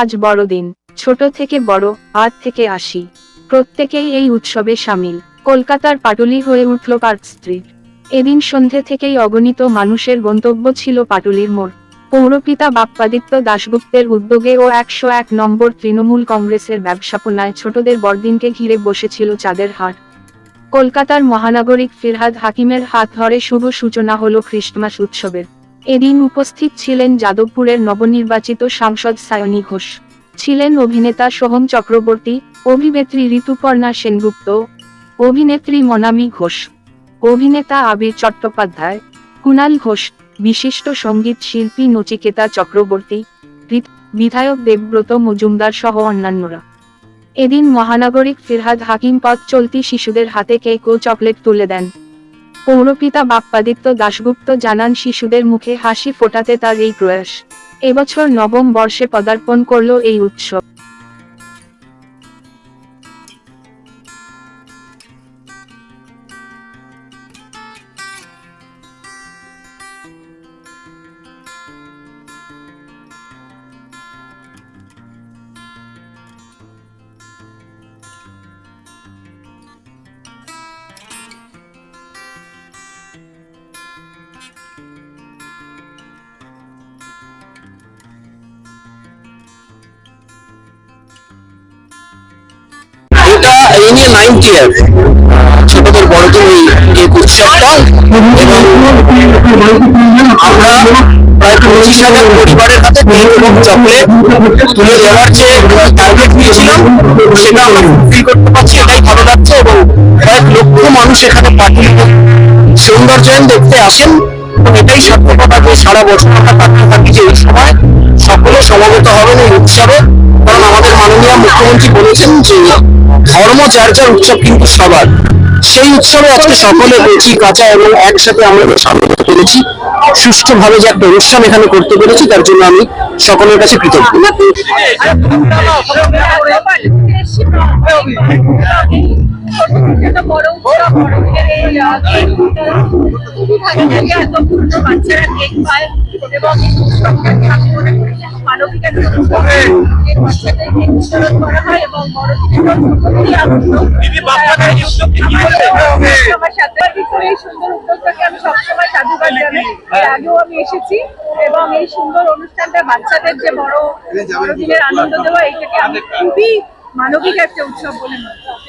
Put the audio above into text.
আজ বড়দিন, ছোট থেকে বড় আজ থেকে আসি প্রত্যেকেই এই উৎসবে সামিল। কলকাতার পাটুলি হয়ে উঠল পার্ক স্ট্রিট। এদিন সন্ধে থেকেই অগণিত মানুষের গন্তব্য ছিল পাটুলির মোড়। পৌরপিতা বাপ্পাদিত্য দাশগুপ্তের উদ্যোগে ও একশো এক নম্বর তৃণমূল কংগ্রেসের ব্যবসাপনায় ছোটদের বড়দিনকে ঘিরে বসেছিল চাঁদের হাট। কলকাতার মহানাগরিক ফিরহাদ হাকিমের হাত ধরে শুভ সূচনা হলো খ্রিস্টমাস উৎসবের। এদিন উপস্থিত ছিলেন যাদবপুরের নবনির্বাচিত সাংসদ সায়নী ঘোষ। ছিলেন অভিনেতা সোহম চক্রবর্তী, অভিনেত্রী ঋতুপর্ণা সেনগুপ্ত, অভিনেত্রী মনামি ঘোষ, অভিনেতা আবির চট্টোপাধ্যায়, কুণাল ঘোষ বিশিষ্ট সংগীত শিল্পী নচিকেতা চক্রবর্তী বিধায়ক দেবব্রত মজুমদার সহ অন্যান্যরা। এদিন মহানগরিক ফিরহাদ হাকিম পথ চলতি শিশুদের হাতে কেক ও চকলেট তুলে দেন। পৌরপিতা বাপ্পাদিত্য দাশগুপ্ত জানান, শিশুদের মুখে হাসি ফোটাতে তার এই প্রয়াস। এবছর নবম বর্ষে পদার্পণ করল এই উৎসব। মানুষ এখানে পার্টি সৌন্দর্যায়ন দেখতে আসেন, এবং এটাই সার্থকতা যে সারা বছর আমরা কাটতে থাকি যে এই সময় সকলে সমবেত হবেন এই উৎসবে। কারণ আমাদের মাননীয় মুখ্যমন্ত্রী বলেছেন যে ধর্ম যার যার উৎসব কিন্তু সবার। সেই উৎসবে আজকে সকলে বেঁচি কাঁচা এবং একসাথে আমরা হতে পেরেছি সুষ্ঠুভাবে যে একটা অনুষ্ঠান এখানে করতে পেরেছি, তার জন্য আমি সকলের কাছে কৃতজ্ঞ। আমার সাথে এই সুন্দর উদ্যোগটাকে আমি সবসময় সাধুবাদ জানাই। আগেও আমি এসেছি এবং এই সুন্দর অনুষ্ঠানটা বাচ্চাদের যে বড় বড়দিনের আনন্দ দেওয়া, এটাকে আমি খুবই মানবিক একটা উৎসব বলে মনে করি।